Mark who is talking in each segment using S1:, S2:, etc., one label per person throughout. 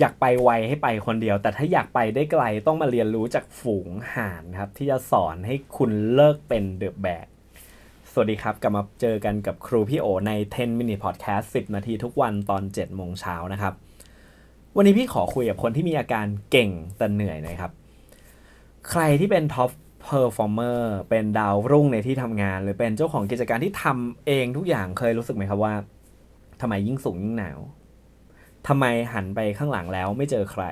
S1: อยากไปไวให้ไปคนเดียว แต่ถ้าอยากไปได้ไกลต้องมาเรียนรู้จากฝูงห่านครับ ที่จะสอนให้คุณเลิกเป็นเดอะแบกสวัสดีครับ กลับมาเจอกันกับครูพี่โอใน 10 minute podcast 10 นาทีทุกวันตอน 7 โมงเช้านะครับ วันนี้พี่ขอคุยกับคนที่มีอาการเก่งแต่เหนื่อยนะครับ ใครที่เป็นท็อปเพอร์ฟอร์เมอร์เป็นดาวรุ่งในที่ทำงาน หรือเป็นเจ้าของกิจการที่ทำเองทุกอย่างเคยรู้สึกไหมครับว่าทำไมยิ่งสูงยิ่งหนาว ทำไมหันไปข้างหลังแล้วไม่เจอใคร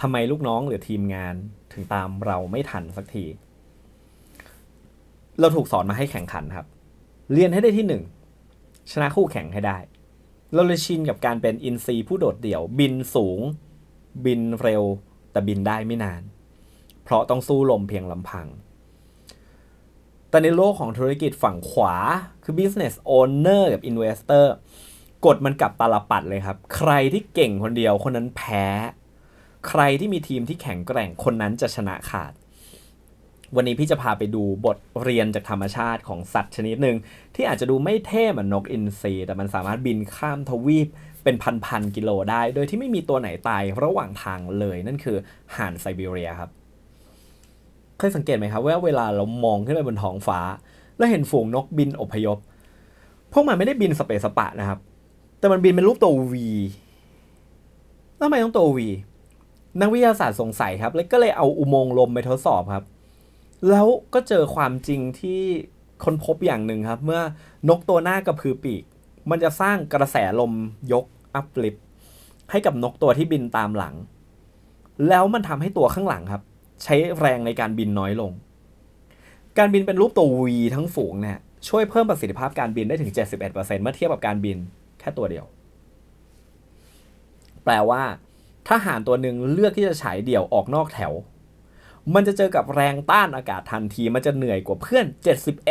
S1: ทำไมลูกน้องหรือทีมงานถึงตามเราไม่ทันสักที เราถูกสอนมาให้แข่งขันครับ เรียนให้ได้ที่หนึ่งชนะคู่แข่งให้ได้ เราเลยชินกับการเป็นอินซีผู้โดดเดี่ยว บินสูง บินเร็ว แต่บินได้ไม่นาน เพราะต้องสู้ลมเพียงลำพัง แต่ในโลกของธุรกิจฝั่งขวาคือ business owner กับ investor กฎมันกลับตาลปัดเลยครับ ใครที่เก่งคนเดียวคนนั้นแพ้ ใครที่มีทีมที่แข็งแกร่งคนนั้นจะชนะขาด วันนี้พี่จะพาไปดูบทเรียนจากธรรมชาติของสัตว์ชนิดหนึ่งที่อาจจะดูไม่เท่เหมือนนกอินทรีแต่มันสามารถบินข้ามทวีปเป็นพันๆกิโลได้ โดยที่ไม่มีตัวไหนตายระหว่างทางเลยนั่นคือห่านไซบีเรียครับเคยสังเกตไหมครับว่าเวลาเรามองขึ้นไปบนท้องฟ้า แล้วเห็นฝูงนกบินอพยพ พวกมันไม่ได้บินสเปซสปะนะครับ แต่มันบินเป็นรูปตัว V แล้วทำไมต้องตัว V นักวิทยาศาสตร์สงสัยครับ แล้วก็เลยเอาอุโมงค์ลมไปทดสอบครับ แล้วก็เจอความจริงที่คนพบอย่างหนึ่งครับ เมื่อนกตัวหน้ากระพือปีก มันจะสร้างกระแสลมยกอัพลิฟให้กับนกตัวที่บินตามหลัง แล้วมันทำให้ตัวข้างหลังครับ ใช้แรงในการบินน้อยลง การบินเป็นรูปตัว V ทั้งฝูงเนี่ยช่วยเพิ่มประสิทธิภาพการบินได้ถึง 71%เมื่อเทียบกับการบิน แค่ตัวเดียว แปลว่าถ้าหารตัวหนึ่งเลือกที่จะฉายเดี่ยวออกนอกแถว มันจะเจอกับแรงต้านอากาศทันที มันจะเหนื่อยกว่าเพื่อน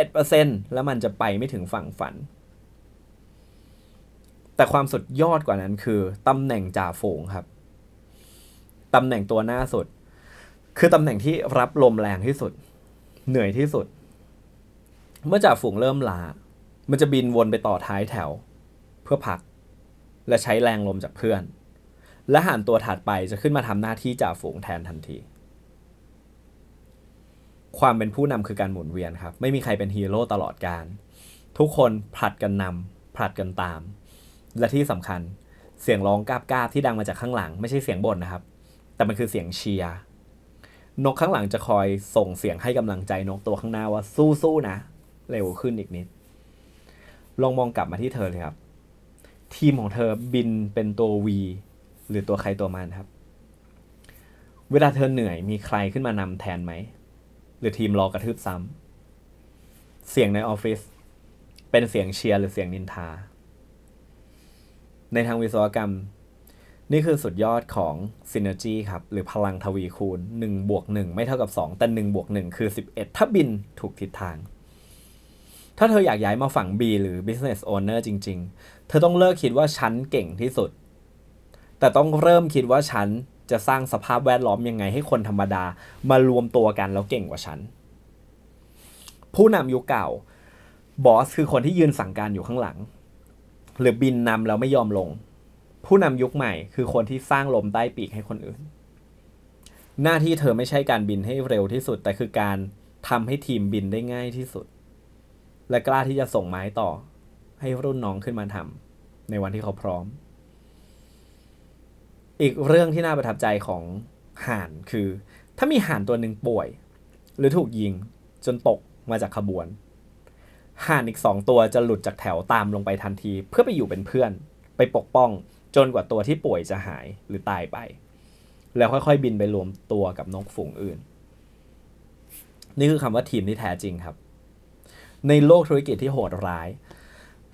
S1: 71%แล้วมันจะไปไม่ถึงฝั่งฝัน แต่ความสุดยอดกว่านั้นคือตำแหน่งจ่าฝูงครับตำแหน่งตัวหน้าสุด คือตำแหน่งที่รับลมแรงที่สุด เหนื่อยที่สุด เมื่อจ่าฝูงเริ่มลามันจะบินวนไปต่อท้ายแถว พื่อพัก และใช้แรงลมจากเพื่อน และหันตัวถัดไปจะขึ้นมาทำหน้าที่จ่าฝูงแทนทันที ความเป็นผู้นำคือการหมุนเวียนครับ ไม่มีใครเป็นฮีโร่ตลอดการ ทุกคนผลัดกันนำผลัดกันตาม และที่สำคัญเสียงร้องกาบๆที่ดังมาจากข้างหลัง ไม่ใช่เสียงบ่นนะครับ แต่มันคือเสียงเชียร์นกข้างหลังจะคอยส่งเสียงให้กำลังใจนกตัวข้างหน้าว่าสู้ๆนะ เร็วขึ้นอีกนิด ลองมองกลับมาที่เธอเลยครับ ทีมของเธอบินเป็นตัว V หรือตัวใครตัวมันครับ เวลาเธอเหนื่อยมีใครขึ้นมานำแทนไหม หรือทีมรอกระทืบซ้ำเสียงในออฟฟิศเป็นเสียงเชียร์หรือเสียงนินทา ในทางวิศวกรรม นี่คือสุดยอดของ Synergy ครับ หรือพลังทวีคูณ1บวก1ไม่เท่ากับ 2 แต่1บวก1คือ 11 ถ้าบินถูกทิศทาง ถ้าเธออยากย้ายมาฝั่ง B หรือ business owner จริง ๆ เธอต้องเลิกคิดว่าฉันเก่งที่สุด แต่ต้องเริ่มคิดว่าฉันจะสร้างสภาพแวดล้อมยังไงให้คนธรรมดามารวมตัวกันแล้วเก่งกว่าฉัน ผู้นำยุคเก่าบอสคือคนที่ยืนสั่งการอยู่ข้างหลัง หรือบินนำแล้วไม่ยอมลง ผู้นำยุคใหม่คือคนที่สร้างลมใต้ปีกให้คนอื่น หน้าที่เธอไม่ใช่การบินให้เร็วที่สุด แต่คือการทำให้ทีมบินได้ง่ายที่สุด และกล้าที่จะส่งไม้ต่อ ให้รุ่นน้องขึ้นมาทำในวันที่เขาพร้อม อีกเรื่องที่น่าประทับใจของห่านคือ ถ้ามีห่านตัวหนึ่งป่วย หรือถูกยิงจนตกมาจากขบวนห่านอีกสองตัวจะหลุดจากแถวตามลงไปทันที เพื่อไปอยู่เป็นเพื่อน ไปปกป้องจนกว่าตัวที่ป่วยจะหายหรือตายไป แล้วค่อยๆ บินไปรวมตัวกับนกฝูงอื่น นี่คือคำว่าทีมที่แท้จริงครับ ในโลกธุรกิจที่โหดร้าย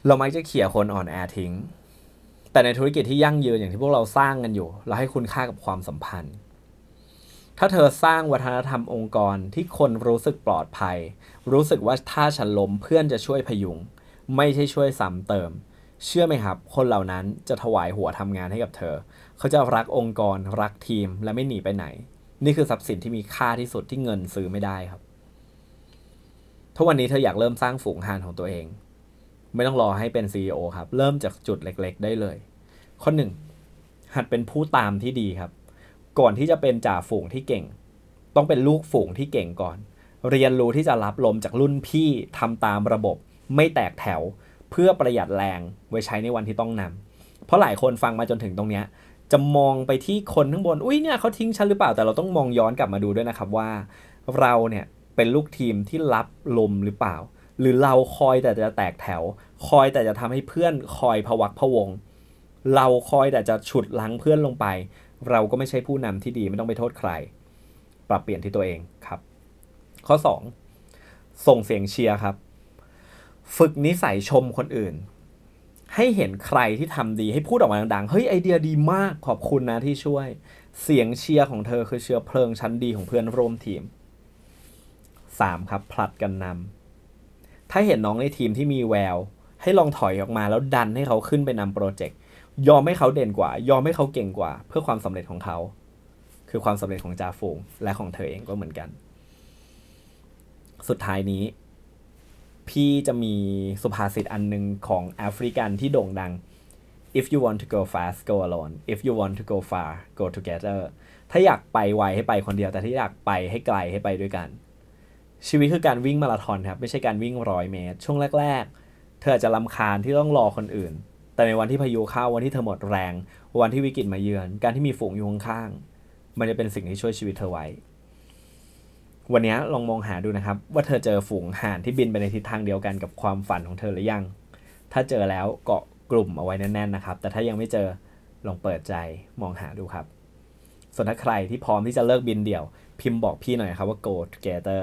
S1: เรามักจะเขี่ยคนอ่อนแอทิ้ง แต่ในธุรกิจที่ยั่งยืนอย่างที่พวกเราสร้างกันอยู่ เราให้คุณค่ากับความสัมพันธ์ ถ้าเธอสร้างวัฒนธรรมองค์กรที่คนรู้สึกปลอดภัย รู้สึกว่าถ้าฉันล้มเพื่อนจะช่วยพยุง ไม่ใช่ช่วยซ้ำเติม เชื่อไหมครับ คนเหล่านั้นจะถวายหัวทำงานให้กับเธอ เขาจะรักองค์กร รักทีมและไม่หนีไปไหน นี่คือทรัพย์สินที่มีค่าที่สุดที่เงินซื้อไม่ได้ครับ ถ้าวันนี้เธออยากเริ่มสร้างฝูงหานของตัวเอง ไม่ต้องรอให้เป็น CEO ครับ เริ่มจากจุดเล็กๆ ได้เลย ข้อหนึ่งหัดเป็นผู้ตามที่ดีครับ ก่อนที่จะเป็นจ่าฝูงที่เก่ง ต้องเป็นลูกฝูงที่เก่งก่อน เรียนรู้ที่จะรับลมจากรุ่นพี่ทำตามระบบ ไม่แตกแถว เพื่อประหยัดแรงไว้ใช้ในวันที่ต้องนำเพราะหลายคนฟังมาจนถึงตรงเนี้ยจะมองไปที่คนข้างบน อุ้ยเนี่ยเขาทิ้งฉันหรือเปล่า แต่เราต้องมองย้อนกลับมาดูด้วยนะครับว่า เราเนี่ย เป็นลูกทีมที่รับลมหรือเปล่า หรือเราคอยแต่จะแตกแถว คอยแต่จะทำให้เพื่อนคอยพวักพวง เราคอยแต่จะฉุดลังเพื่อนลงไป เราก็ไม่ใช่ผู้นำที่ดีไม่ต้องไปโทษใคร ปรับเปลี่ยนที่ตัวเองครับ ข้อ 2 ส่งเสียงเชียร์ครับ ฝึกนิสัยชมคนอื่น ให้เห็นใครที่ทำดีให้พูดออกมาดังๆเฮ้ยไอเดียดีมากขอบคุณนะที่ช่วย เสียงเชียร์ของเธอคือเชื้อเพลิงชั้นดีของเพื่อนร่วมทีม 3. ครับผลัดกันนำถ้าเห็นน้องในทีมที่มีแวว ให้ลองถอยออกมาแล้วดันให้เขาขึ้นไปนำโปรเจกต์ยอมให้เขาเด่นกว่า ยอมให้เขาเก่งกว่า เพื่อความสำเร็จของเขา คือความสำเร็จของจ่าฝูงและของเธอเองก็เหมือนกัน สุดท้ายนี้ พี่จะมีสุภาษิตอันหนึ่งของแอฟริกันที่โด่งดัง if you want to go fast go alone if you want to go far go together ถ้าอยากไปไวให้ไปคนเดียว แต่ถ้าอยากไปให้ไกลให้ไปด้วยกัน ชีวิตคือการวิ่งมาราธอนครับไม่ใช่การวิ่งร้อยเมตร ช่วงแรก ๆ เธออาจจะลำคาญที่ต้องรอคนอื่น แต่ในวันที่พายุเข้าวันที่เธอหมดแรง วันที่วิกฤตมาเยือน การที่มีฝูงอยู่ข้างๆมันจะเป็นสิ่งที่ช่วยชีวิตเธอไว้ วันนี้ลองมองหาดูนะครับ ว่าเธอเจอฝูงห่านที่บินไปในทิศทางเดียวกันกับความฝันของเธอหรือยัง ถ้าเจอแล้วเกาะกลุ่มเอาไว้แน่นๆนะครับ แต่ถ้ายังไม่เจอลองเปิดใจมองหาดูครับ ส่วนถ้าใครที่พร้อมที่จะเลิกบินเดี่ยว พิมพ์บอกพี่หน่อยครับว่า go together